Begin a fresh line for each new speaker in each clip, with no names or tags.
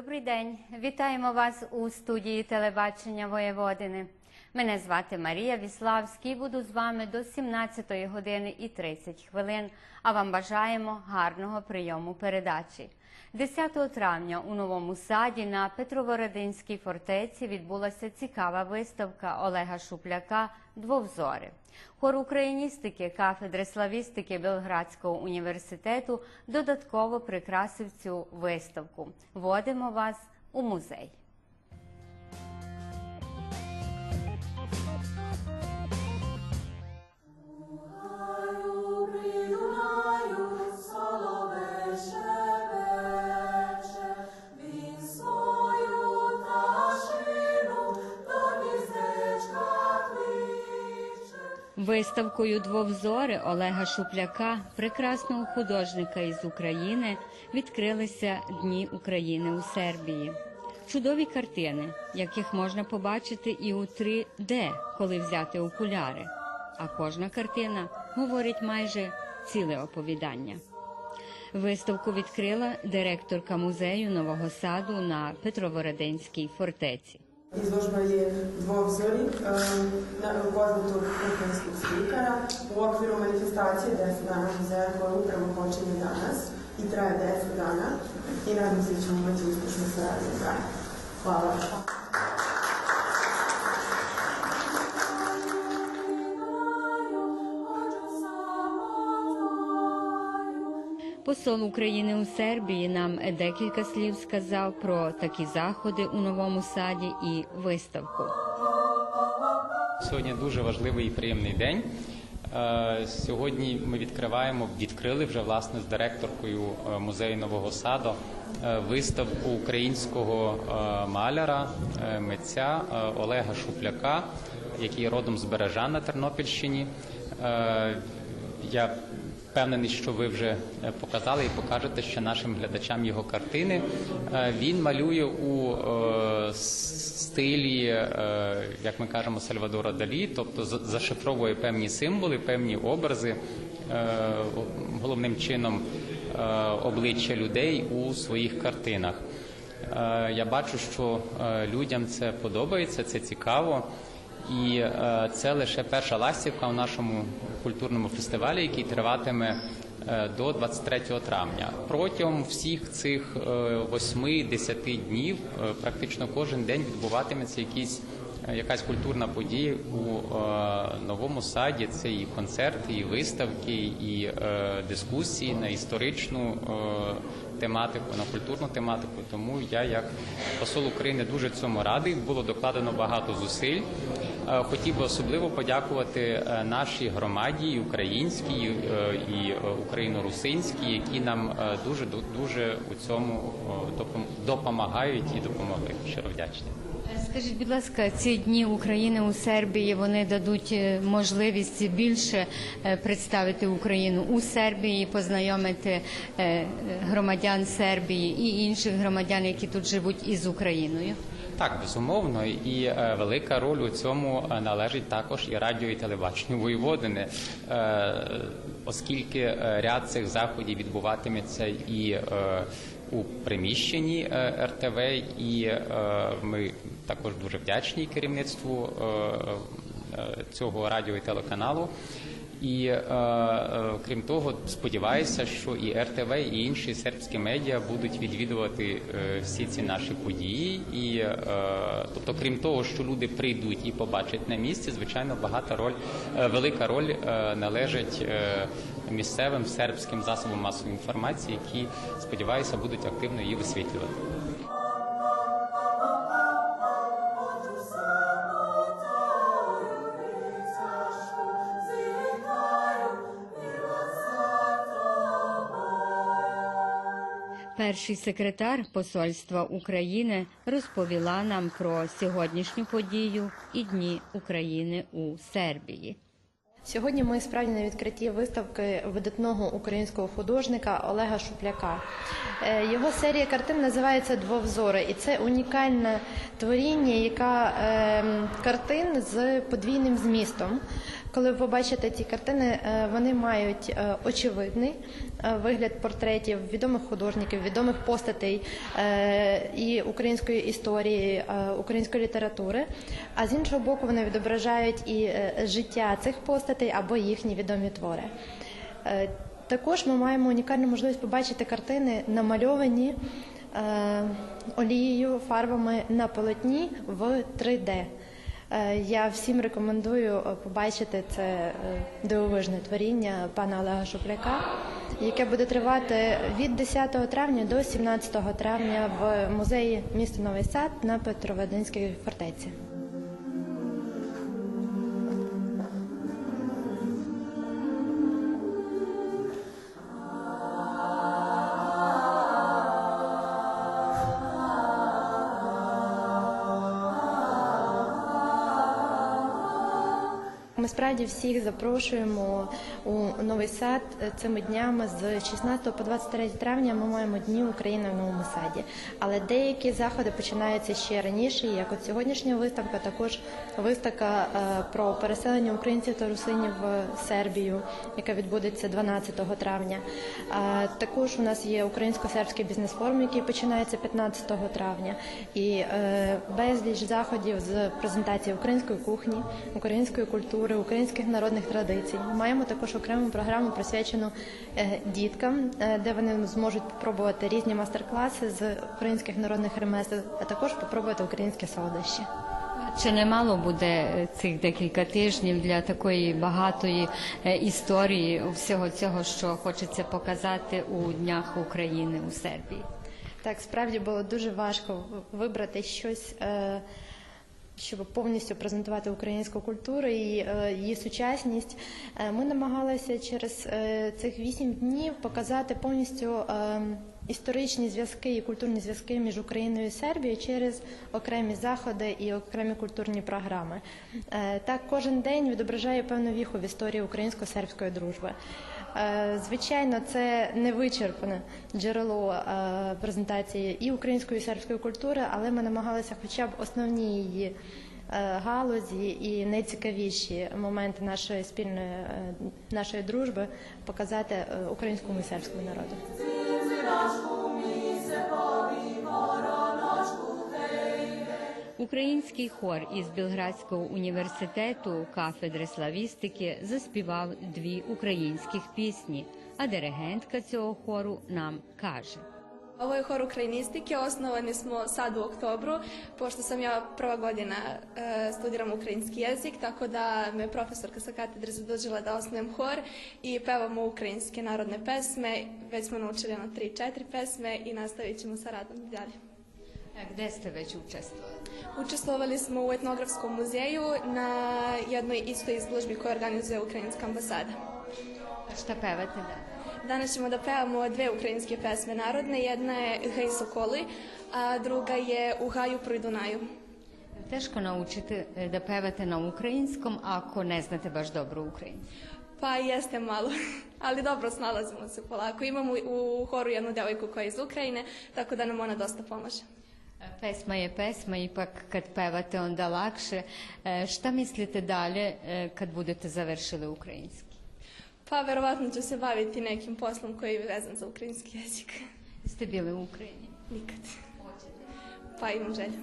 Добрий день, вітаємо вас у студії телебачення Воєводини. Мене звати Марія Віславський. Буду з вами до 17 години і 30 хвилин. А вам бажаємо гарного прийому передачі. 10 травня у новому саді на Петровородинській фортеці відбулася цікава виставка Олега Шупляка Двовзори. Хор україністики кафедри славістики Белградського університету додатково прикрасив цю виставку. Водимо вас у музей. Виставкою Двовзори Олега Шупляка, прекрасного художника із України, відкрилися Дні України у Сербії. Чудові картини, яких можна побачити і у 3D, коли взяти окуляри. А кожна картина говорить майже ціле оповідання. Виставку відкрила директорка музею нового саду на Петровородинській фортеці.
Izložba je dvovzori e, na poznatog ukrajinskog slikara u okviru manifestacije 10 dana muzeja koja upravo počinje danas i traje 10 dana i nadam se da ćemo imati uspešnu saradnju. Hvala.
Посол України у Сербії нам декілька слів сказав про такі заходи у новому саді і виставку.
Сьогодні дуже важливий і приємний день. Е, Сьогодні ми відкриваємо, відкрили вже власне з директоркою е, музею нового саду е, виставку українського маляра, митця Олега Шупляка, який родом з Бережа на Тернопільщині. Я Впевнений, що ви вже е, показали і покажете ще нашим глядачам його картини. Е, Він малює у е, стилі, як ми кажемо, Сальвадора Далі, тобто за- зашифровує певні символи, певні образи, головним чином обличчя людей у своїх картинах. Я бачу, що людям це подобається, це цікаво. І е, це лише перша ластівка у нашому культурному фестивалі, який триватиме е, до 23 травня. Протягом всіх цих е, 8-10 днів е, практично кожен день відбуватиметься якісь. Якась культурна подія у е, новому саді це і концерти, і виставки, і е, дискусії на історичну е, тематику, на культурну тематику. Тому я, як посол України, дуже цьому радий. Було докладено багато зусиль. Е, Хотів би особливо подякувати е, нашій громаді, українській е, і україно-русинській, які нам дуже дуже у цьому допомагають і допомогли. Щиро вдячний.
Скажіть, будь ласка, ці дні України у Сербії вони дадуть можливість більше представити Україну у Сербії, познайомити громадян Сербії і інших громадян, які тут живуть із Україною.
Так, безумовно, і е, велика роль у цьому е, належить також і радіо і телебаченню Воєводини, е, оскільки е, ряд цих заходів відбуватиметься і е, у приміщенні е, РТВ, і е, ми також дуже вдячні керівництву е, е, цього радіо і телеканалу. І е, е, крім того, сподіваюся, що і РТВ, і інші сербські медіа будуть відвідувати е, всі ці наші події. І тобто, крім того, що люди прийдуть і побачать на місці, звичайно, багата роль, велика роль належить місцевим сербським засобам масової інформації, які сподіваюся будуть активно її висвітлювати.
Перший секретар посольства України розповіла нам про сьогоднішню подію і дні України у Сербії.
Сьогодні ми справді на відкритті виставки видатного українського художника Олега Шупляка. Е, Його серія картин називається Двовзори, і це унікальне творіння, яка ем, картин з подвійним змістом. Коли ви побачите ці картини, е, вони мають е, очевидний е, вигляд портретів відомих художників, відомих постатей е, і української історії, е, української літератури. А з іншого боку, вони відображають і е, життя цих постатей або їхні відомі твори. Е, Також ми маємо унікальну можливість побачити картини, намальовані е, олією, фарбами на полотні в 3D. Е, Я всім рекомендую е, побачити це е, дивовижне творіння пана Олега Шупляка, яке буде тривати від 10 травня до 17 травня в музеї міста Новий Сад на Петроводинській фортеці. Ми всіх запрошуємо у новий сад цими днями з 16 по 23 травня. Ми маємо дні України в новому саді. Але деякі заходи починаються ще раніше. Як от сьогоднішня виставка, також виставка е, про переселення українців та русинів в Сербію, яка відбудеться 12 травня. Е, Також у нас є українсько-сербський бізнес-форум, який починається 15 травня, і е, безліч заходів з презентації української кухні, української культури, українських народних традицій. Ми Маємо також окрему програму присвячену е, діткам, е, де вони зможуть спробувати різні майстер-класи з українських народних ремесел, а також попробувати українські солодощі.
Чи немало буде е, цих декілька тижнів для такої багатої історії всього цього, що хочеться показати у Днях України у Сербії?
Так, справді було дуже важко вибрати щось, е, щоб повністю презентувати українську культуру і е, її сучасність. Е, Ми намагалися через е, цих вісім днів показати повністю е, історичні зв'язки і культурні зв'язки між Україною і Сербією через окремі заходи і окремі культурні програми. Е, Так, кожен день відображає певну віху в історії українсько-сербської дружби. Е, Звичайно, це не вичерпане джерело е, презентації і української і сербської культури, але ми намагалися хоча б основні її галузі і найцікавіші моменти нашої спільної нашої дружби показати українському і сербському народу.
Український хор із Білградського університету кафедри славістики заспівав дві українських пісні, а диригентка цього хору нам каже.
Ovo je hor ukrajinistike, osnovani smo sad u oktobru, pošto sam ja prva godina e, studiram ukrajinski jezik, tako da me profesorka sa katedre zadužila da osnujem hor i pevamo ukrajinske narodne pesme. Već smo naučili tri, četiri pesme i nastavit ćemo sa radom i dalje.
Де сте вeć učestvovali?
Učestvovali smo u etnografskom muzeju na jednoj istoj izložbi koju organizuje Ukrajinska ambasada.
Šta pevate da?
Danas ćemo da pevamo dve ukrajinske pesme narodne. Jedna je Hej Sokoli, a druga je U Haju pri Dunaju.
Тежко навчити е, да певate на українському, ako ne znate baš dobro українську.
Pa jeste malo, ali dobro snalazimo se polako. Imamo u horu jednu devojku koja je iz Ukrajine, tako da nam ona dosta pomaže.
Pesma je pesma, ipak kad pevate onda lakše. E, Šta mislite dalje e, kad budete završili ukrajinski?
Pa verovatno ću se baviti nekim poslom koji je vezan za ukrajinski jezik.
Ste bili u Ukrajini?
Nikad. Pa imam želju.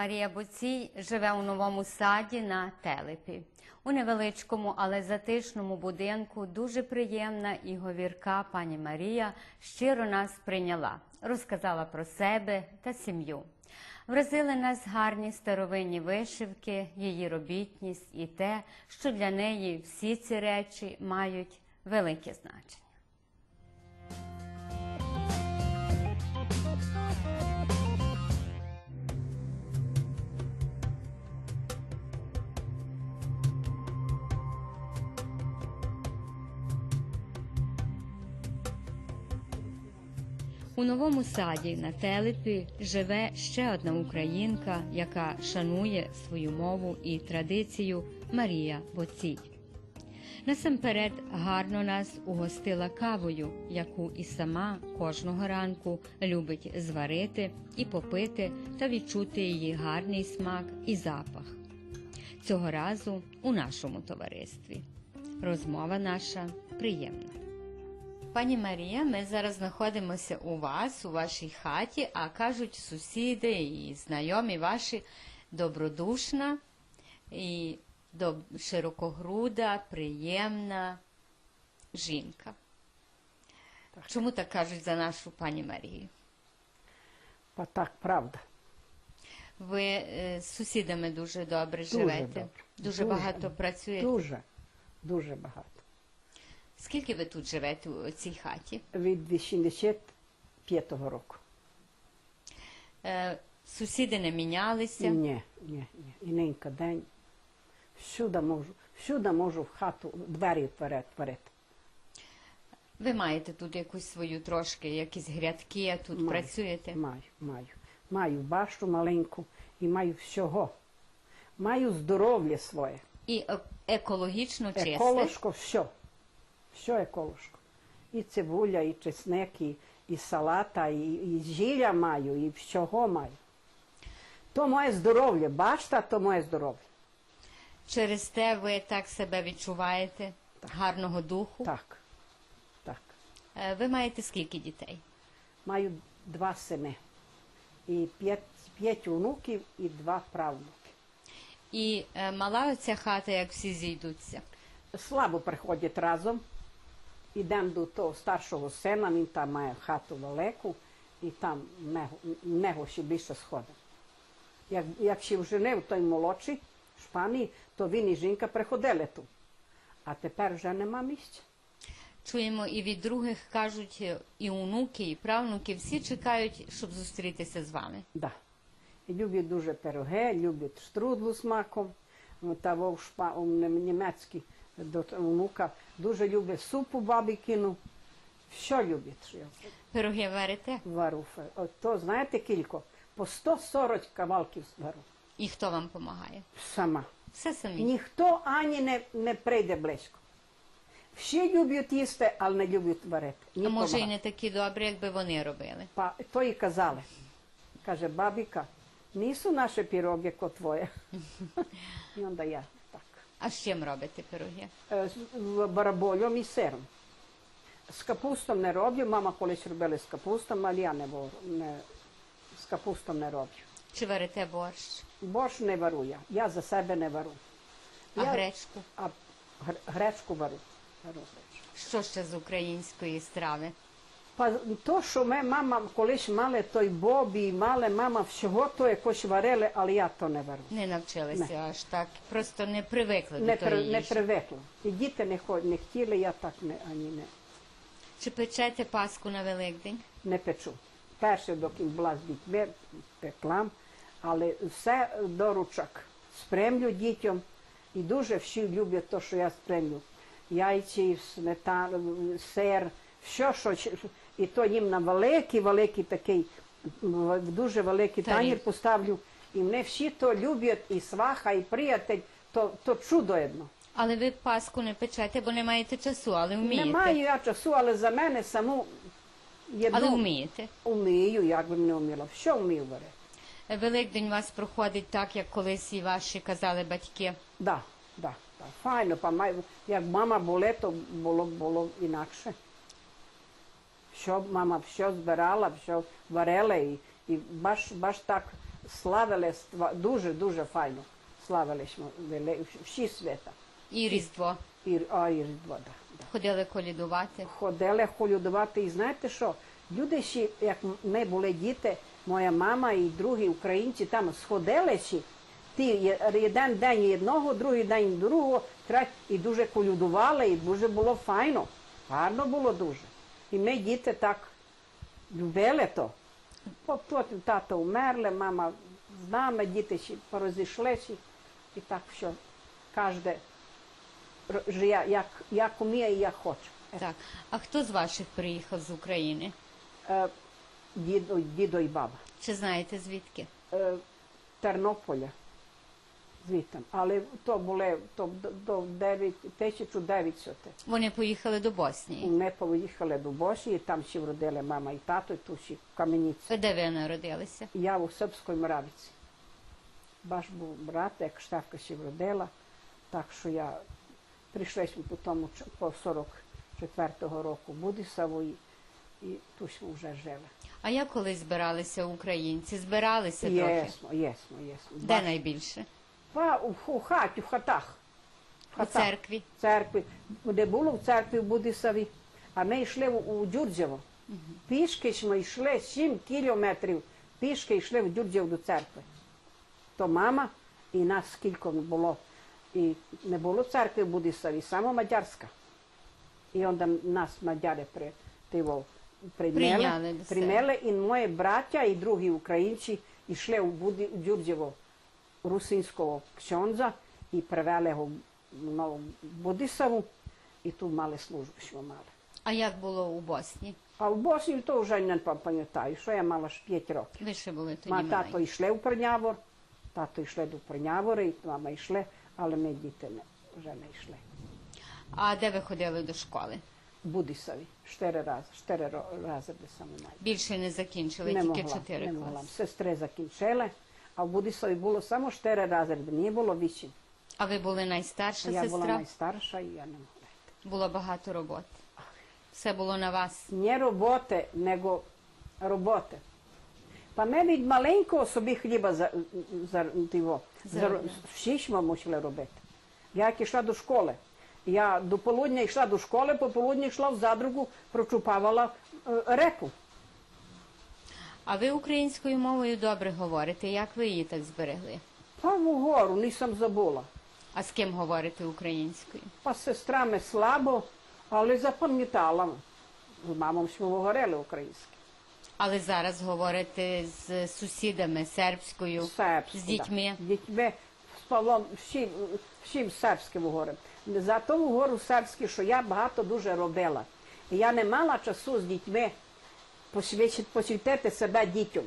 Марія Боцій живе у новому саді на Телепі. У невеличкому, але затишному будинку дуже приємна і говірка пані Марія щиро нас прийняла, розказала про себе та сім'ю. Вразили нас гарні старовинні вишивки, її робітність і те, що для неї всі ці речі мають велике значення. У новому саді на Телепі живе ще одна українка, яка шанує свою мову і традицію Марія Боцій. Насамперед гарно нас угостила кавою, яку і сама кожного ранку любить зварити і попити та відчути її гарний смак і запах. Цього разу у нашому товаристві. Розмова наша приємна. Пані Марія, ми зараз знаходимося у вас, у вашій хаті, а кажуть сусіди і знайомі ваші добродушна і широкогруда, приємна жінка. Чому так кажуть за нашу пані Марію?
Па так, правда.
Ви е, з сусідами дуже добре
Дуже
живете,
добре.
дуже,
Дуже.
багато працюєте.
Дуже, дуже багато.
Скільки ви тут живете у цій хаті?
Від 85-го року.
Е, сусіди не мінялися.
Ні, ні, ні. І ненька день. Всюди можу, всюди можу в хату двері вперед, вперед.
Ви маєте тут якусь свою трошки, якісь грядки, тут
Маю,
працюєте.
Маю, маю. Маю башту маленьку і маю всього. Маю здоров'я своє.
І е- екологічно чисте.
Еколошко, все. Все еколошко. І цибуля, і чесник, і, і салата, і, і зілля маю, і всього маю. То моє здоров'я, башта, то моє здоров'я.
Через те ви так себе відчуваєте, гарного духу.
Так. Так.
Е, Ви маєте скільки дітей?
Маю два сини. І п'ять, п'ять онуків і два правнуки.
І е, мала оця хата, як всі зійдуться.
Слабо приходять разом. Ідемо до того старшого сина, він там має хату велику, і там в нього, в ще більше сходить. Як, як ще вженив той молодший шпані, то він і жінка приходили тут. А тепер вже нема місця.
Чуємо і від других кажуть, і онуки, і правнуки, всі чекають, щоб зустрітися з вами.
Да. Люблять дуже пироги, люблять штрудлу з маком, Ну, та вов шпа, німецький до онука, дуже любить супу бабі кину. Що любить?
Пироги варите?
Вару. фе- то знаєте кілько? По 140 кавалків вару.
І хто вам допомагає?
Сама.
Все самі.
Ніхто ані не, не прийде близько. Всі люблять їсти, але не люблять варити.
А
Ні
може і не такі добрі, якби вони робили.
Па, то і казали. Каже, бабіка, нісу наші піроги, ко твоє. І я так.
А з чим робите пироги?
Е, з бараболем і сиром. З капустом не роблю, мама колись робила з капустом, але я не, вор- не з капустом не роблю.
Чи варите борщ?
Борщ не вару я, я за себе не вару.
А
Я-
гречку?
А гр- гречку вару. вару гречку.
Що ще з української страви?
Па то, що ми мама колись мали той бобі, мали мама всього то якось варили, але я то не вару.
Не навчилися аж так, просто не привикли
Не,
до
при, не привикла. І діти не, хо- не хотіли, я так не, ані не,
Чи печете Пасху на Великдень?
не печу. Перше, доки була з дітьми, пекла, але все до ручок. Спремлю дітям і дуже всі люблять те, що я спремлю. Яйці, сметану, сир, все, що і то їм на великий, великий такий, дуже великий танір поставлю. І мене всі то люблять, і сваха, і приятель, то, то чудо одно.
Але ви Пасху не печете, бо не маєте часу, але вмієте.
Не маю я часу, але за мене саму єдну
Але вмієте.
вмію, як би не вміла. Що вмію варити?
Великдень у вас проходить так, як колись і ваші казали батьки.
Да, да, да. Файно, як мама була, то було, було інакше. Що мама все збирала, все варила і, і баш, баш так славили, дуже, дуже файно славили всі свята.
І Різдво.
І, а, і Різдво, да, да.
Ходили колядувати.
ходили холюдувати. І знаєте що? Люди ще, як ми були діти, моя мама і другі українці там сходили ще, ті один день одного, другий день другого, третій, і дуже колюдували, і дуже було файно. Гарно було дуже. І ми діти так любили то. Потім тато умерли, мама з нами, діти ще порозійшлися. І так що кожен живе, як, як уміє і як хоче.
Так. А хто з ваших приїхав з України?
Е, дідо, дідо і баба.
Чи знаєте звідки?
Е, Тернополя, звітом. Але то було то до- до 9, 1900.
Вони поїхали до Боснії.
Ми поїхали до Босії, там ще вродили мама і тато, і тут ще кам'яниці.
Де ви народилися?
Я у Српській Мравиці. Баш був брат, як штавка ще вродила, так що я прийшли по тому по 44-го року в Будисаву і, тут ми вже жили.
А як коли збиралися українці? Збиралися трохи?
Єсно, єсно, єсно.
Де найбільше?
Па, у, хаті, в хатах. В хатах.
церкві.
церкві, де було в церкві в Будисаві, а ми йшли у, Дюрдєво. Пішки ж ми йшли 7 кілометрів, пішки йшли в Дюрдєво до церкви. То мама і нас скільки було. І не було церкви в Будисаві, само мадярська. І onda нас мадяри при, тиво,
Прийняли
прийняли, прийняли, і мої браття і другі українці йшли у, Буди, у Дюрдєво ксьонза і привели його в Нову Будисаву, і тут мали службу, мали.
А як було у Босні?
А в Боснії то вже не пам'ятаю, що я мала ж 5 років.
Ви ще були тоді
Ма тато йшли в Прнявор, тато йшли до Прнявора, і мама йшли, але ми діти не, вже не йшли.
А де ви ходили до школи?
В Будисаві, чотири рази, чотири рази де саме.
Більше не закінчили,
не
тільки
могла,
чотири
не могла. Сестри закінчили, а в Будисаві було само чотири рази, не було вісім.
А ви були найстарша
Я була
сестра?
найстарша і я не могла.
Було багато роботи. Все було на вас.
Не роботи, nego роботи. Па ми від маленького собі хліба за, за, тиво, за,
Заробляли.
ми мусили робити. Я як йшла до школи. Я до полудня йшла до школи, по полудні йшла в задругу, прочупавала е, реку.
А ви українською мовою добре говорите. Як ви її так зберегли?
Па вгору, нісам забула.
А з ким говорите українською?
Па з сестрами слабо, але запам'ятала. З мамом ми говорили українською.
Але зараз говорите з сусідами сербською,
Сербську,
з дітьми.
Да. Дітьми з Павлом всім, всім сербським говоримо. Зато говорю сербське, що я багато дуже робила. І я не мала часу з дітьми посвятити себе дітям.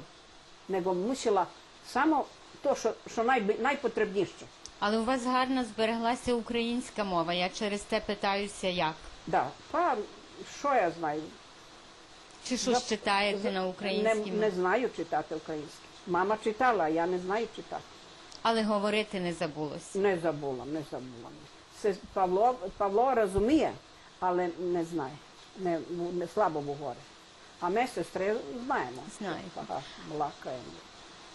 Него мусила само то, що, що най, найпотрібніше.
Але у вас гарно збереглася українська мова. Я через те питаюся, як.
Да. Па, що я знаю?
Чи щось читаєте на
не,
українській
не
мові?
знаю читати українське. Мама читала, а я не знаю читати.
Але говорити не забулося.
Не забула, не забула. Це Павло, Павло розуміє, але не знає, не, не слабо говорить. А ми, сестри, знаємо.
Знаєте.
Ага, балакаємо.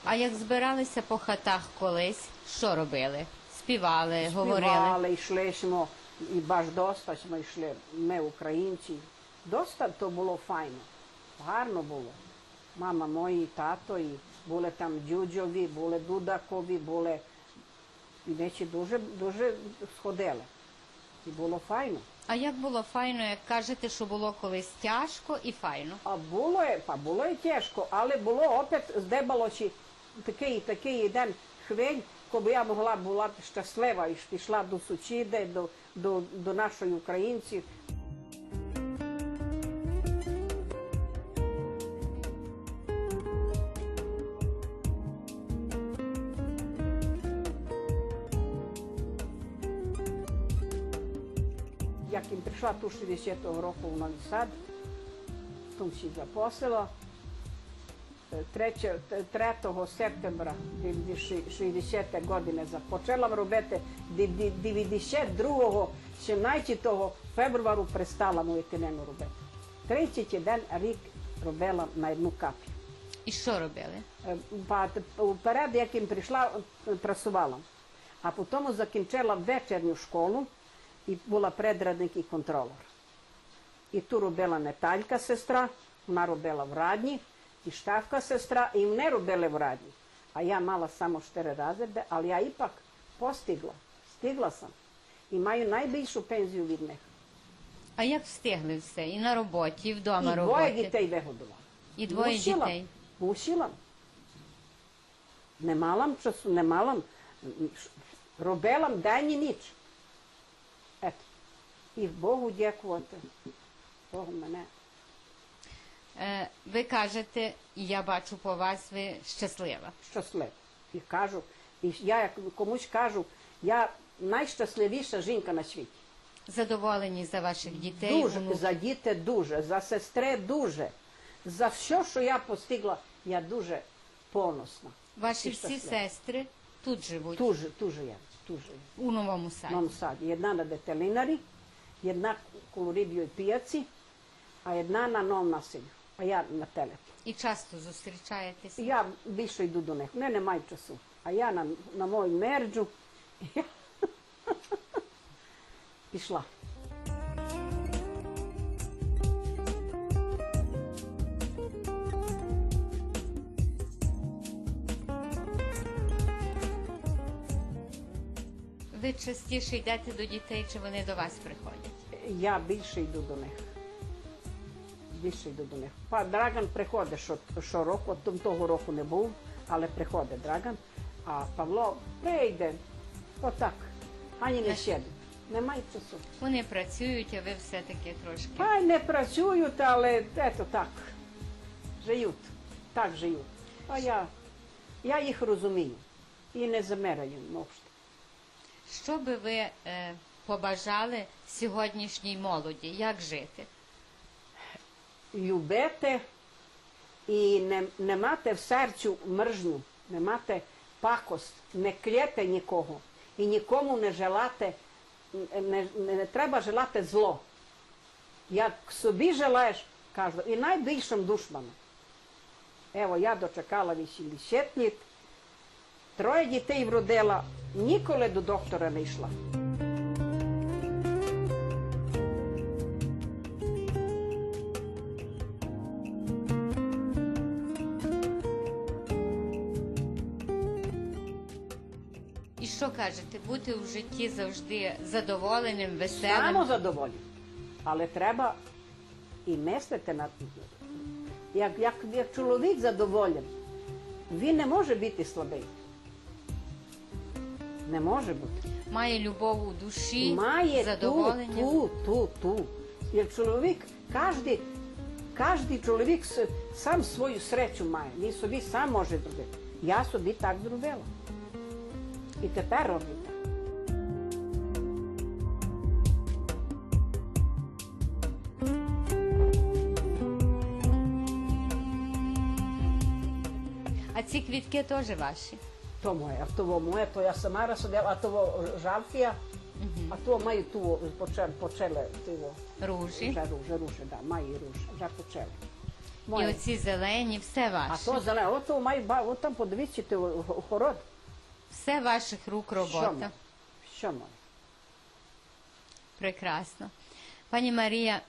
А як збиралися по хатах колись, що робили? Співали, говорили.
Співали, йшли шмо, і баш доста ми йшли, ми українці. Доста то було файно, гарно було. Мама мої, тато, і були там дюджові, були дудакові, були і речі дуже, дуже сходили. І було файно.
А як було файно, як кажете, що було колись тяжко і файно?
А було, па було і тяжко, але було опять здебалочі такий, такий один хвиль, коли я могла була щаслива і пішла до сусіди, до, до, до нашої українців. Прийшла ту 60-го року в Новий Сад, там всі запросила. 3, 3 септембра 60 години започала робити 92 17 феврару перестала мою тинену робити. 31 рік робила на одну капі.
І що робили?
Е, Вперед, як їм прийшла, е, працювала. А потім закінчила вечірню школу і була предрадник і контролер. І ту робила Наталька сестра, вона робила в Радні, і Штавка сестра, і вони робили в Радні. А я мала само 4 разреди, але я іпак постигла, стигла sam. І маю найбільшу пензію від них.
А як встигли все? І на роботі, і вдома
і двоє
роботи.
дітей вигодувала.
І двоє
Мусила.
дітей.
Мусила. Не мала часу, не мала. Робила день і ніч. І Богу дякувати. Богу мене.
Е, Ви кажете, і я бачу по вас, ви щаслива.
щаслива. І кажу, і я як комусь кажу, я найщасливіша жінка на світі.
Задоволені за ваших дітей.
Дуже
онуків?
за діти дуже, за сестри дуже. За все, що я постигла, я дуже поносна.
Ваші
і
всі
щаслива.
сестри тут живуть,
Дуже, дуже я,
у новому саді.
Novom Sadu. Jedna na Detelinari, jedna u ribljoj pijaci, a jedna na Novom naselju, a ja na Telepu.
І часто зустрічаєтесь.
Ja više idu do nekog, ne, nemaju času. A ja na, na moj merđu, išla.
Ви частіше йдете до дітей, чи вони до вас приходять?
Ja більше йду до них. Більше йду до них. Па Драган приходить що, що року, от того року не був, але приходить Драган. А Павло прийде. Отак. Ані не сіде. Немає часу.
Вони працюють, а ви все-таки трошки.
Хай не працюють, але ето так. Живуть. Так живуть. А я, я їх розумію. І не замеряю мовчки.
Що би ви е, побажали сьогоднішній молоді? Як жити?
Любите і не, не мати в серцю мержню, не мати пакост, не клєте нікого і нікому не желати, не, не, не треба желати зло. Як собі желаєш, кажу, і найбільшим душманом. Evo, ja dočekala 80 літ, троє дітей вродила, ніколи до доктора не йшла.
І що кажете? Бути в житті завжди задоволеним, веселим.
Само задоволені. Але треба і мислити на як, як, як чоловік задоволений, він не може бути слабий. Не може бути.
Має любов у душі,
Має ту,
задоволення.
ту, ту, ту. Як чоловік, кожен, кожен чоловік сам свою сречу має. Він собі сам може зробити. Я собі так зробила. І тепер роблю так.
А ці квітки теж ваші.
To moje, a to moje, to ja sam Mara sadela, a to žalfija, a to maju tu počele, počele tu
Ружі.
ža ruže, ruže, da, maju i ruže, ža počele.
І
Moje.
оці зелені, все
A
ваше.
o to maju, ba, o tam podvićete u, u horod.
Все ваших рук
Що
робота.
моє? Що моє?
Прекрасно. Пані Марія,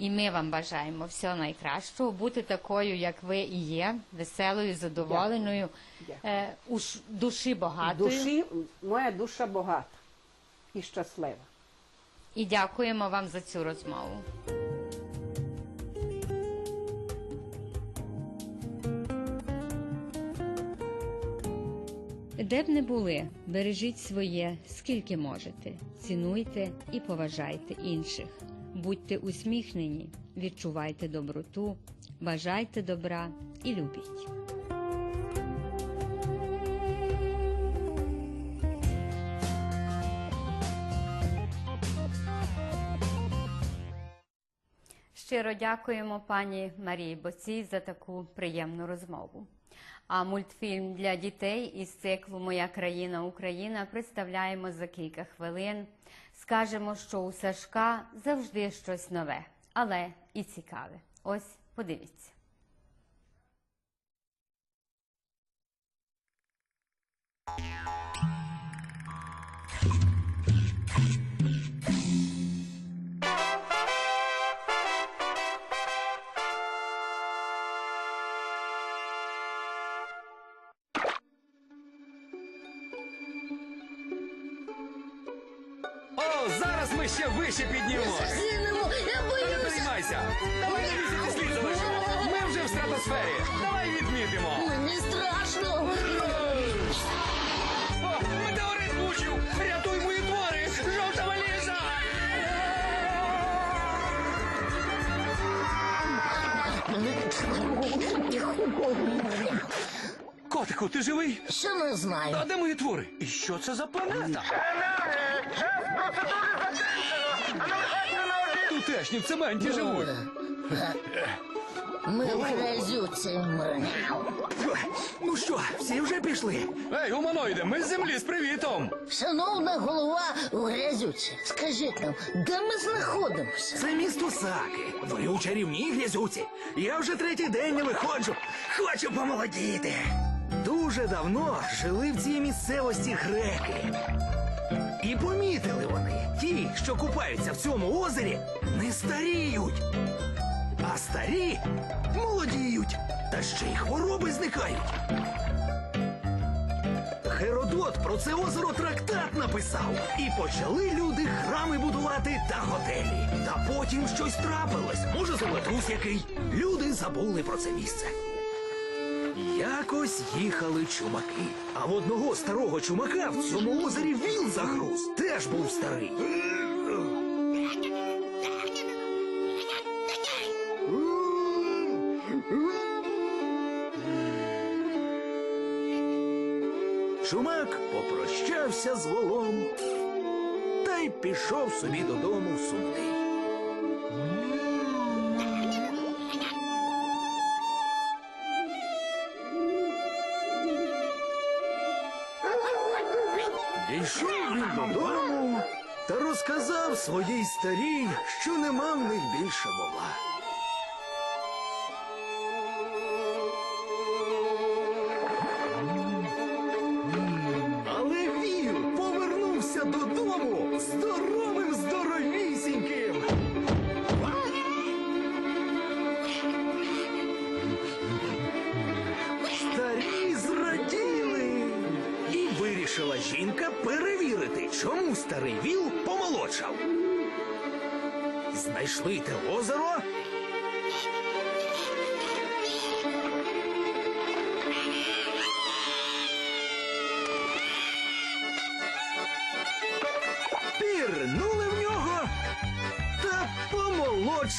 і ми вам бажаємо всього найкращого, бути такою, як ви і є, веселою, задоволеною,
Дякую.
е, у душі багатою.
Душі, моя душа багата і щаслива.
І дякуємо вам за цю розмову. Де б не були, бережіть своє, скільки можете. Цінуйте і поважайте інших. Будьте усміхнені, відчувайте доброту, бажайте добра і любіть. Щиро дякуємо пані Марії Боцій за таку приємну розмову. А мультфільм для дітей із циклу Моя країна Україна представляємо за кілька хвилин. Скажемо, що у Сашка завжди щось нове, але і цікаве. Ось подивіться.
О, зараз ми ще вище піднімемось.
Зінемо, я
Не
боюся.
переймайся. Давай на місяці слід залишимо. Ми вже в стратосфері. Давай відмітимо.
Мені страшно.
О, метеорит влучив. Рятуй мої твори. Жовта валіза. Котику, ти живий?
Ще не знаю.
А де мої твори? І що це за планета? Тутешні в цементі живуть.
Ми в грязюці ми.
Ну що, всі вже пішли? Ей, гуманоїде, ми з землі з привітом.
Шановна голова у грязюці, скажіть нам, де ми знаходимося?
Це місто Саки. Ви у чарівній грязюці. Я вже третій день не виходжу. Хочу помолодіти. Дуже давно жили в цій місцевості греки. І помітили вони, ті, що купаються в цьому озері, не старіють. А старі молодіють, та ще й хвороби зникають. Геродот про це озеро трактат написав. І почали люди храми будувати та готелі. Та потім щось трапилось. Може, землетрус який. Люди забули про це місце. Якось їхали чумаки. А в одного старого чумака в цьому озері віл загруз. Теж був старий. Чумак попрощався з волом та й пішов собі додому сумний. Та розказав своїй старій, що нема в них більше вола.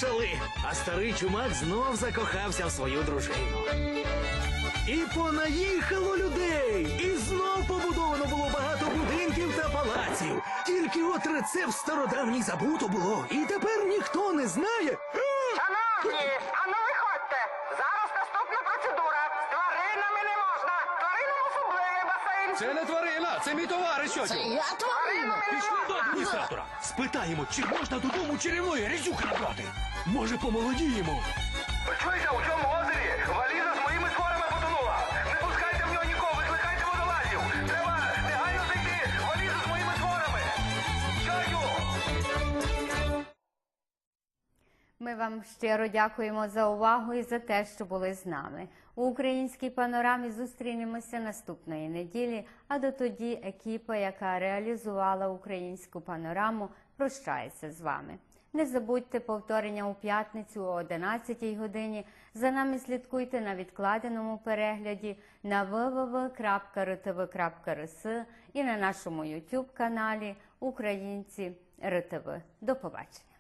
Помолодшали. А старий чумак знов закохався в свою дружину. І понаїхало людей, і знов побудовано було багато будинків та палаців. Тільки от рецепт стародавній забуто було, і тепер ніхто не знає.
Шановні, а ну виходьте. Зараз наступна процедура. З тваринами не можна. Тваринам особливий басейн.
Це не тварина, це мій товариш.
Це я тварина.
Пішли адміністратора. Спитаємо, чи можна додому чарівної грязюки набрати. Може, помолодіємо.
Чуєте, у цьому озері
Ми вам щиро дякуємо за увагу і за те, що були з нами. У українській панорамі зустрінемося наступної неділі. А до тоді екіпа, яка реалізувала українську панораму, прощається з вами. Не забудьте повторення у п'ятницю о 11 годині. За нами слідкуйте на відкладеному перегляді на www.rtv.rs і на нашому YouTube каналі Українці РТВ. До побачення.